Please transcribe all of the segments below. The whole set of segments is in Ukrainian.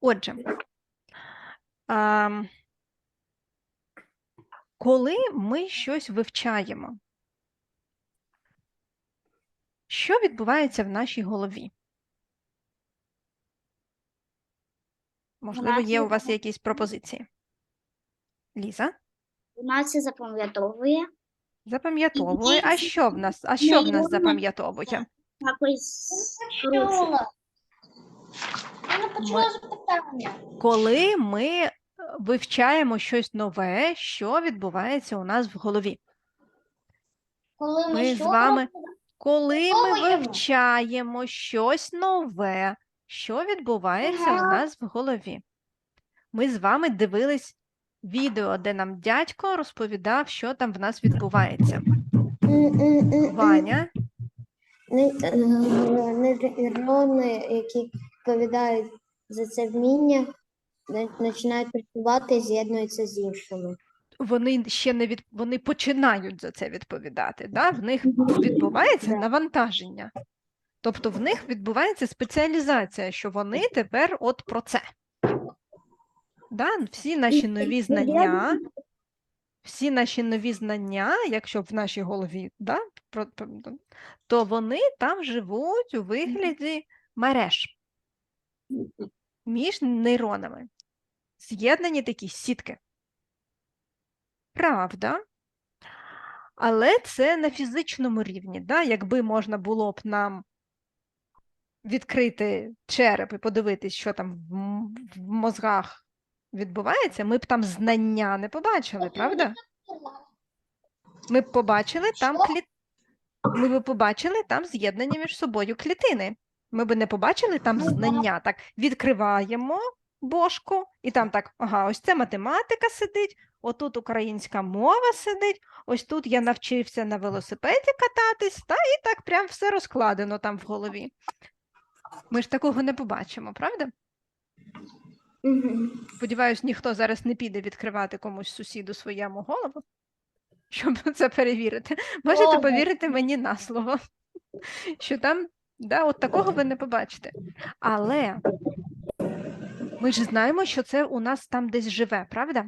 Отже, ам, коли ми щось вивчаємо, що відбувається в нашій голові? Можливо, є у вас якісь пропозиції? Ліза? Вона це запам'ятовує. Запам'ятовує. А що в нас? А що в нас запам'ятовує? Якось. Я не почула запитання. Коли ми е, вивчаємо щось нове, що відбувається у нас в голові? Коли ми, Ми з що вами- робимо? Коли ми вивчаємо щось нове, що відбувається у Ага. нас в голові? Ми з вами дивились відео, де нам дядько розповідав, що там в нас відбувається. Ваня, Нейрони, які відповідають за це вміння, починають працювати і з'єднуються з іншими. вони ще не від... вони починають за це відповідати. Да? В них відбувається навантаження. Тобто в них відбувається спеціалізація, що вони тепер от про це. Да? Всі наші нові знання, всі наші нові знання, якщо в нашій голові, да, то вони там живуть у вигляді мереж між нейронами. З'єднані такі сітки. Правда. Але це на фізичному рівні. Да? Якби можна було б нам відкрити череп і подивитись, що там в, мозгах відбувається, ми б там знання не побачили, правда? Ми б побачили там кліт... Ми б побачили там з'єднані між собою клітини. Ми б не побачили там Ну знання. Так, відкриваємо бошку, і там так, ага, ось це математика сидить, отут українська мова сидить, ось тут я навчився на велосипеді кататись, та і так прям все розкладено там в голові. Ми ж такого не побачимо, правда? Сподіваюсь, ніхто зараз не піде відкривати комусь сусіду своєму голову, щоб це перевірити. Можете повірити мені на слово, що там да, от такого ви не побачите. Але ми ж знаємо, що це у нас там десь живе, правда?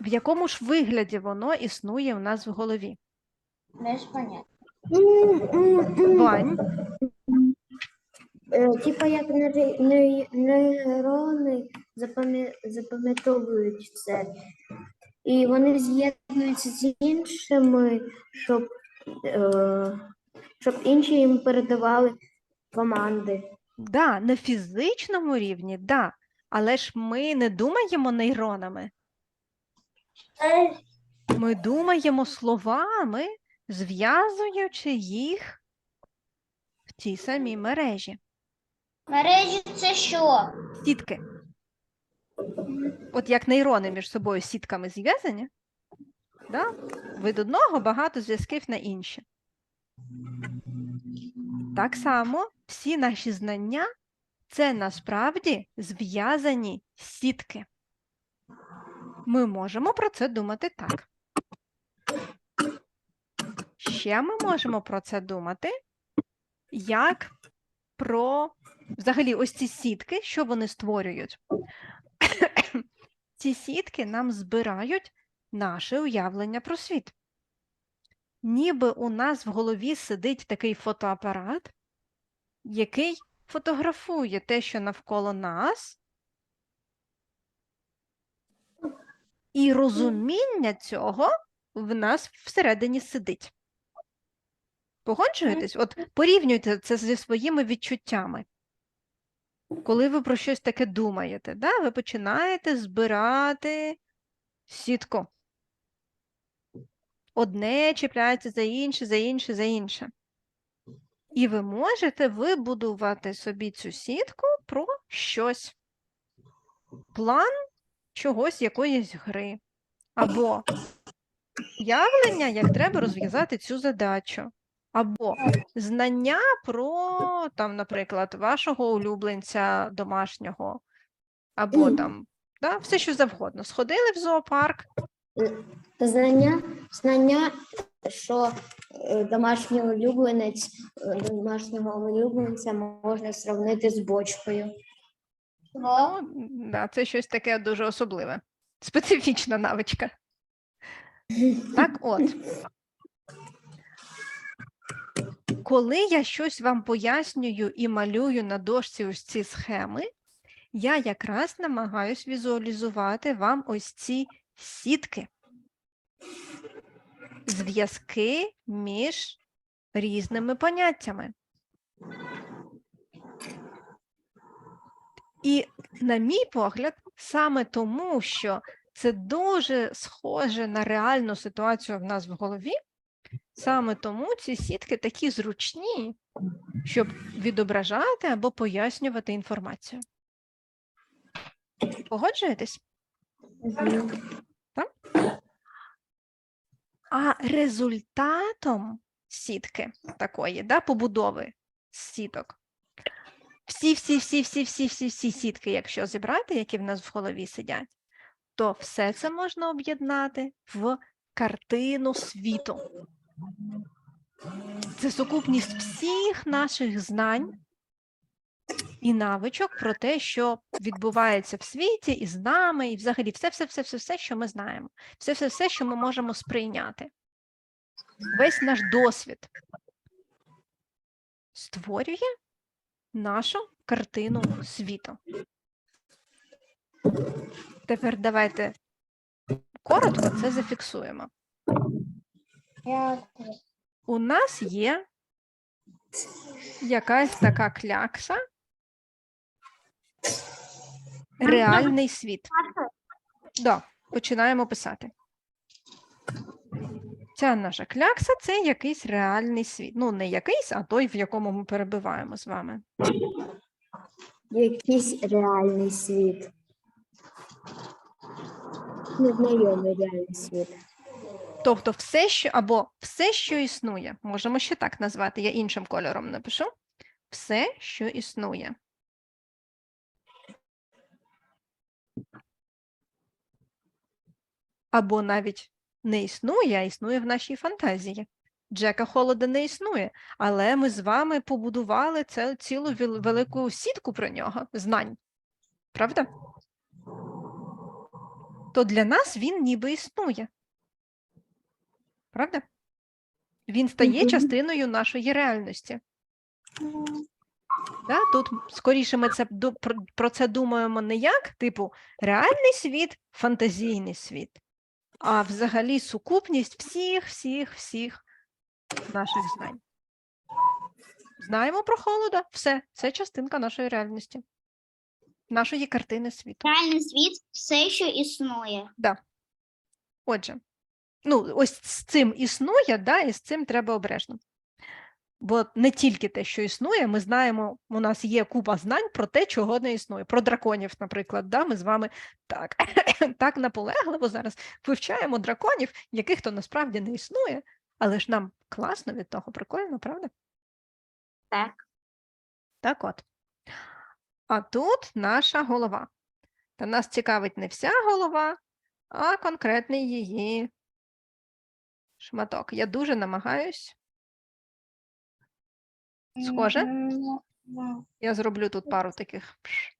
В якому ж вигляді воно існує у нас в голові? Без поняття. Вань, Е, Типа як нейрони запам'ятовують це. І вони з'єднуються з іншими, щоб, е, щоб інші їм передавали команди. да, на фізичному рівні, да. Але ж ми не думаємо нейронами. Ми думаємо словами, зв'язуючи їх в тій самій мережі. Мережі це що? Сітки. От як нейрони між собою сітками зв'язані, да? від одного багато зв'язків на інші. Так само всі наші знання це насправді зв'язані сітки. Ми можемо про це думати так. Ще ми можемо про це думати, як про взагалі ось ці сітки, що вони створюють. ці сітки нам збирають наше уявлення про світ. Ніби у нас в голові сидить такий фотоапарат, який фотографує те, що навколо нас, і розуміння цього в нас всередині сидить. Погоджуєтесь? От порівнюйте це зі своїми відчуттями. Коли ви про щось таке думаєте, да, ви починаєте збирати сітку. Одне чіпляється за інше, за інше, за інше. І ви можете вибудувати собі цю сітку про щось. План чогось, якоїсь гри. Або уявлення, як треба розв'язати цю задачу. Або знання про, там, наприклад, вашого улюбленця домашнього, або там, да, все що завгодно. Сходили в зоопарк, Знання, знання, що е, домашній улюбленець, е, домашнього улюбленця можна сравнити з бочкою. Ну, да, це щось таке дуже особливе. Специфічна навичка. Так от. Коли я щось вам пояснюю і малюю на дошці ось ці схеми, я якраз намагаюсь візуалізувати вам ось ці сітки, зв'язки між різними поняттями. І, на мій погляд, саме тому, що це дуже схоже на реальну ситуацію в нас в голові, саме тому ці сітки такі зручні, щоб відображати або пояснювати інформацію. Погоджуєтесь? А результатом сітки такої, да, побудови сіток, всі, всі, всі, всі, всі, всі, всі сітки, якщо зібрати, які в нас в голові сидять, то все це можна об'єднати в картину світу. Це сукупність всіх наших знань і навичок про те, що відбувається в світі і з нами, і взагалі все, все, все, все, все, що ми знаємо, все, все, все, що ми можемо сприйняти. Весь наш досвід створює нашу картину світу. Тепер давайте коротко це зафіксуємо. У нас є якась така клякса, реальний світ. Да, починаємо писати. Ця наша клякса це якийсь реальний світ. Ну, не якийсь, а той, в якому ми перебуваємо з вами. Якийсь реальний світ. Незнайомий реальний світ. Тобто, все, що або все, що існує, можемо ще так назвати, я іншим кольором напишу. Все, що існує. Або навіть не існує, а існує в нашій фантазії. Джека Холода не існує, але ми з вами побудували це, цілу велику сітку про нього, знань. Правда? То для нас він ніби існує. Правда? Він стає частиною нашої реальності. Да? Тут скоріше ми це про це думаємо не як, типу, реальний світ, фантазійний світ, а взагалі сукупність всіх, всіх, всіх наших знань. Знаємо про холода, все, це частинка нашої реальності, нашої картини світу. Реальний світ все, що існує. Отже, ну, ось з цим існує, да, і з цим треба обережно. Бо не тільки те, що існує, ми знаємо, у нас є купа знань про те, чого не існує. Про драконів, наприклад, да, ми з вами так, так наполегливо зараз вивчаємо драконів, яких то насправді не існує, але ж нам класно від того, прикольно, правда? Так. Так от. А тут наша голова. Та нас цікавить не вся голова, а конкретний її шматок. Я дуже намагаюсь. Схоже? Я зроблю тут пару таких. пш.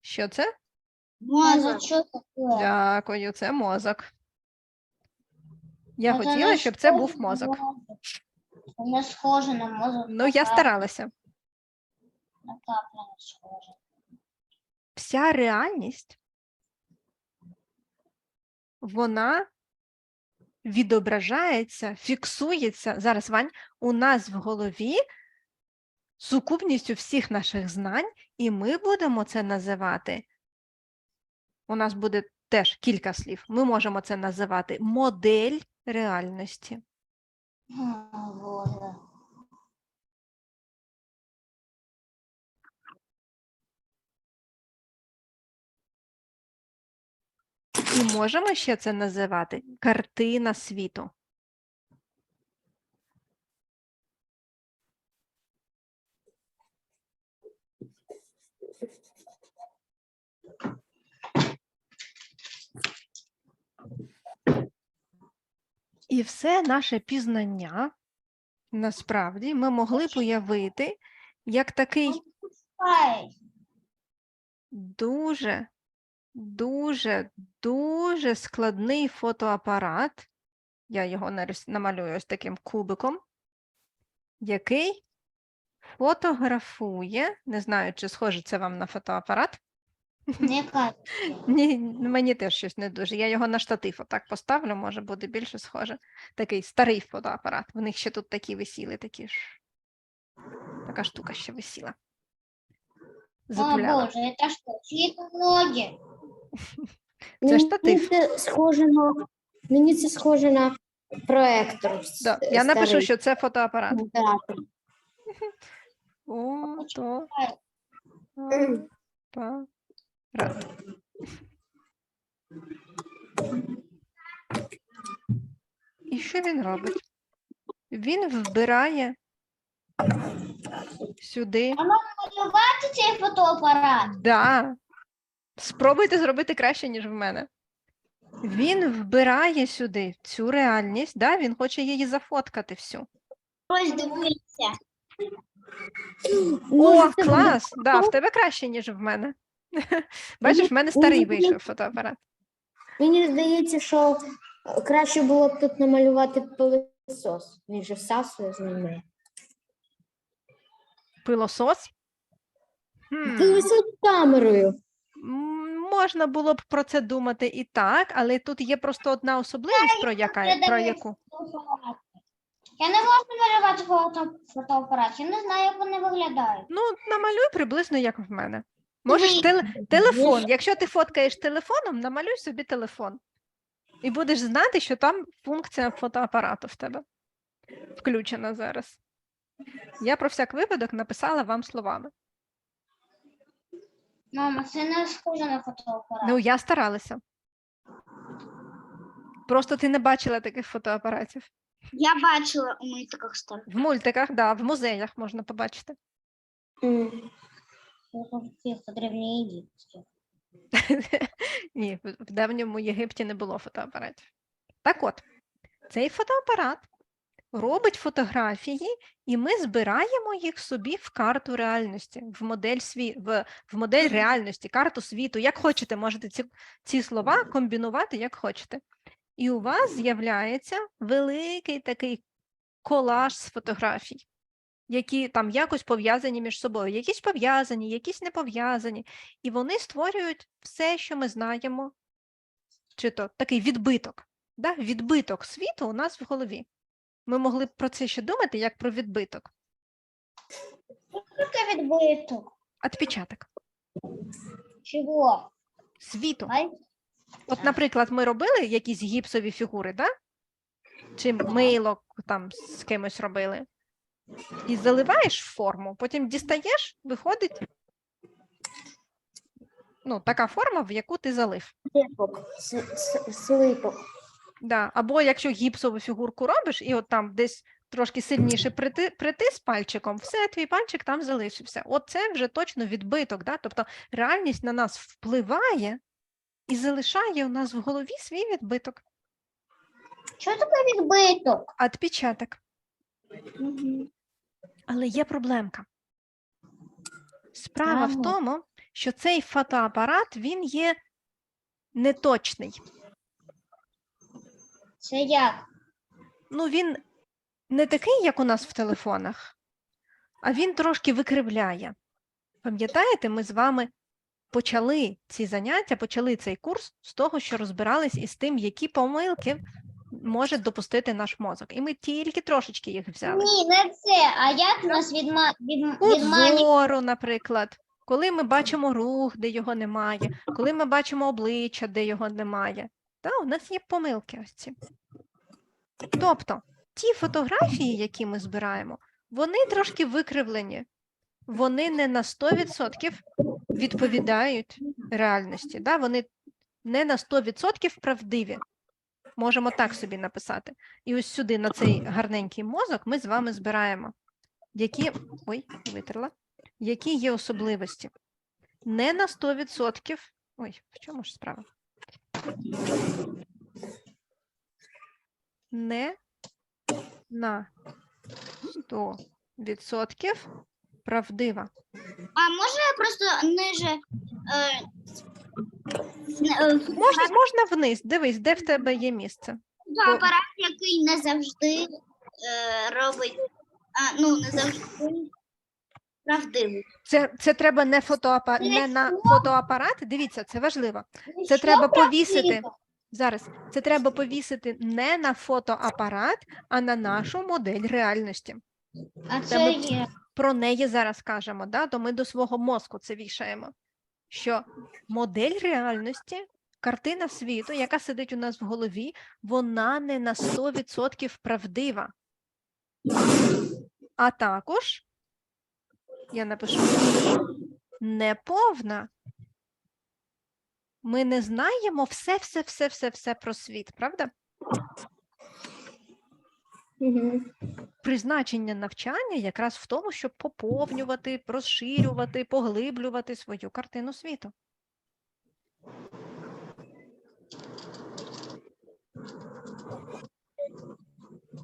Що це? Мозок, що таке? Дякую, це мозок. Я хотіла, щоб це був мозок. Не схоже на мозок. Ну, я старалася. На каплю не схоже. Вся реальність, вона відображається, фіксується. Зараз, Вань, у нас в голові сукупністю всіх наших знань, і ми будемо це називати. У нас буде теж кілька слів. Ми можемо це називати модель реальності. І можемо ще це називати картина світу. І все наше пізнання насправді ми могли б уявити як такий дуже, дуже, дуже складний фотоапарат. Я його намалюю ось таким кубиком, який фотографує. Не знаю, чи схоже це вам на фотоапарат. Не. Ні, мені теж щось не дуже. Я його на штатив отак поставлю, може буде більше схоже. Такий старий фотоапарат. В них ще тут такі висіли, такі ж. Така штука ще висіла. О, Боже, что, чьи-то ноги? Це Мені штатив. це схоже на мені це схоже на проектор. Да, я напишу, що це фотоапарат. Да. Фото. Мгм. Апарат. І що він робить? Він вбирає сюди. Малювати цей фотоапарат? Да. Спробуйте зробити краще, ніж в мене. Він вбирає сюди цю реальність, да? він хоче її зафоткати всю. Ось дивіться. О, клас! Да, в тебе краще, ніж в мене. Бачиш, в мене старий вийшов фотоапарат. Мені здається, що краще було б тут намалювати пилосос. Він же всасує знімає. Пилосос. Хм. Пилосос з камерою. М, Можна було б про це думати і так, але тут є просто одна особливість, про, яка, про яку. Я не можу малювати фото, фотоапарат, я не знаю, як вони виглядають. Ну, намалюй приблизно як в мене. Можеш Ні. теле- телефон. Якщо ти фоткаєш телефоном, намалюй собі телефон. І будеш знати, що там функція фотоапарату в тебе включена зараз. Я про всяк випадок написала вам словами. Мама, це не схоже на фотоапарат. Ну, я старалася. Просто ти не бачила таких фотоапаратів. Я бачила у мультиках старих. В мультиках, да, в музеях можна побачити. Ні, в в давньому Єгипті не було фотоапаратів. Так от, цей фотоапарат робить фотографії, і ми збираємо їх собі в карту реальності, в модель сві... в, в модель реальності, карту світу. Як хочете, можете ці, ці слова комбінувати, як хочете. І у вас з'являється великий такий колаж з фотографій, які там якось пов'язані між собою. Якісь пов'язані, якісь не пов'язані. І вони створюють все, що ми знаємо, чи то такий відбиток. Да? Відбиток світу у нас в голові. Ми могли б про це ще думати, як про відбиток. Таке відбиток. Отпечаток Чого? світу. От, наприклад, ми робили якісь гіпсові фігури, да? чи мило там з кимось робили. І заливаєш в форму, потім дістаєш, виходить ну, така форма, в яку ти залив. Слипок. Слипок. Да. Або якщо гіпсову фігурку робиш, і от там десь трошки сильніше прити, притис пальчиком, все, твій пальчик там залишився. От це вже точно відбиток. Да? Тобто реальність на нас впливає і залишає у нас в голові свій відбиток, що таке відбиток? отпечаток. Але є проблемка. Справа в тому, що цей фотоапарат він є неточний. Це як? ну він не такий, як у нас в телефонах, а він трошки викривляє. Пам'ятаєте, ми з вами почали ці заняття, почали цей курс з того, що розбирались із тим, які помилки може допустити наш мозок. І ми тільки трошечки їх взяли. Ні, не це. А як нас відма... від... Кут відманює? зору, наприклад, коли ми бачимо рух, де його немає, коли ми бачимо обличчя, де його немає. Та, у нас є помилки ось ці. Тобто, ті фотографії, які ми збираємо, вони трошки викривлені. Вони не на 100% відповідають реальності. Да? Вони не на 100% правдиві. Можемо так собі написати. І ось сюди, на цей гарненький мозок, ми з вами збираємо які, ой, витерла, які є особливості. Не на 100%, ой, в чому ж справа? Не на 100% правдива. А може я просто ниже. Е, е, Можна, можна вниз. Дивись, де в тебе є місце. фотоапарат, який не завжди е, робить. А, ну, не завжди правдивий. Це, це треба не, фотоапа... Не на фотоапарат. Дивіться, це важливо. Це Що треба повісити. правдиво? Зараз це треба повісити не на фотоапарат, а на нашу модель реальності. А Це це ми- є. Про неї зараз кажемо, да? то ми до свого мозку це вішаємо. Що модель реальності, картина світу, яка сидить у нас в голові, вона не на 100% правдива. А також, я напишу, неповна. Ми не знаємо все, все, все, все, все про світ, правда? Угу. Призначення навчання якраз в тому, щоб поповнювати, розширювати, поглиблювати свою картину світу.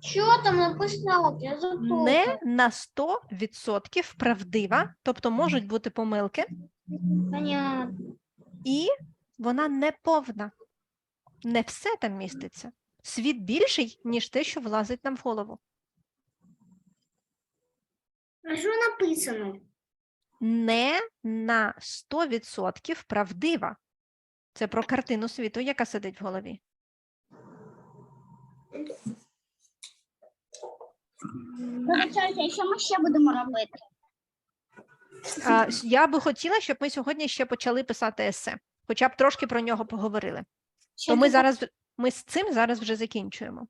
Що там написано? Я забула. Не на 100% правдива, тобто можуть бути помилки, Понятно. і вона не повна. Не все там міститься. Світ більший, ніж те, що влазить нам в голову. А що написано? Не на 100% правдива. Це про картину світу, яка сидить в голові. Вибачайте, що ми ще будемо робити? А, я би хотіла, щоб ми сьогодні ще почали писати есе, хоча б трошки про нього поговорили. Ще То ми зараз ми з цим зараз вже закінчуємо.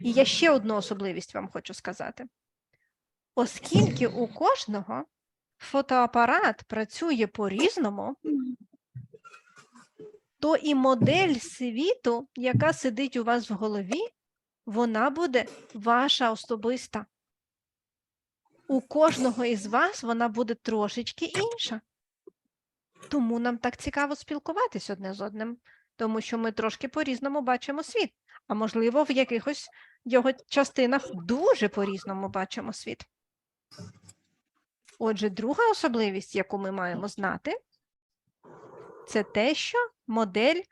І я ще одну особливість вам хочу сказати. Оскільки у кожного фотоапарат працює по-різному, то і модель світу, яка сидить у вас в голові, вона буде ваша особиста. У кожного із вас вона буде трошечки інша. Тому нам так цікаво спілкуватись одне з одним, тому що ми трошки по-різному бачимо світ, а можливо, в якихось його частинах дуже по-різному бачимо світ. Отже, друга особливість, яку ми маємо знати, це те, що модель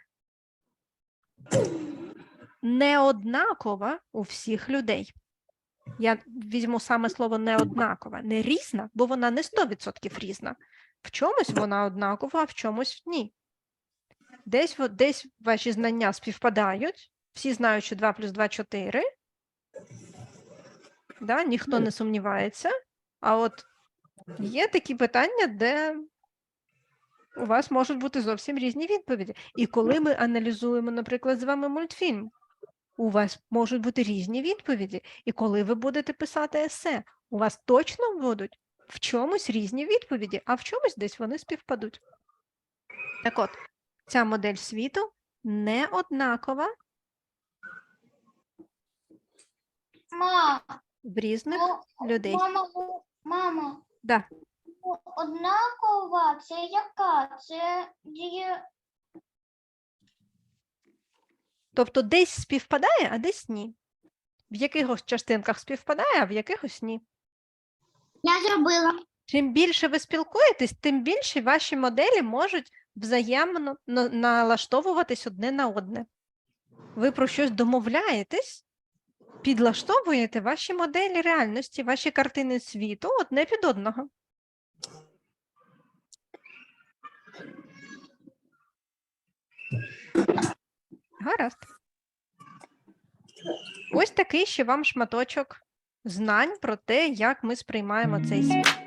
неоднакова у всіх людей. Я візьму саме слово неоднакова, не різна, бо вона не 100% різна. В чомусь вона однакова, а в чомусь ні. Десь, десь ваші знання співпадають, всі знають, що 2 плюс 2 – 4, да, ніхто не сумнівається. А от є такі питання, де у вас можуть бути зовсім різні відповіді. І коли ми аналізуємо, наприклад, з вами мультфільм, у вас можуть бути різні відповіді. І коли ви будете писати есе, у вас точно будуть в чомусь різні відповіді, а в чомусь десь вони співпадуть. Так от, ця модель світу не однакова Ма, в різних людей. Мама, мама, Да. однакова, це яка? Це діє. Тобто десь співпадає, а десь ні. В якихось частинках співпадає, а в якихось ні. Я зробила. Чим більше ви спілкуєтесь, тим більше ваші моделі можуть взаємно налаштовуватись одне на одне. Ви про щось домовляєтесь, підлаштовуєте ваші моделі реальності, ваші картини світу одне під одного. Гаразд. Ось такий ще вам шматочок знань про те, як ми сприймаємо цей світ.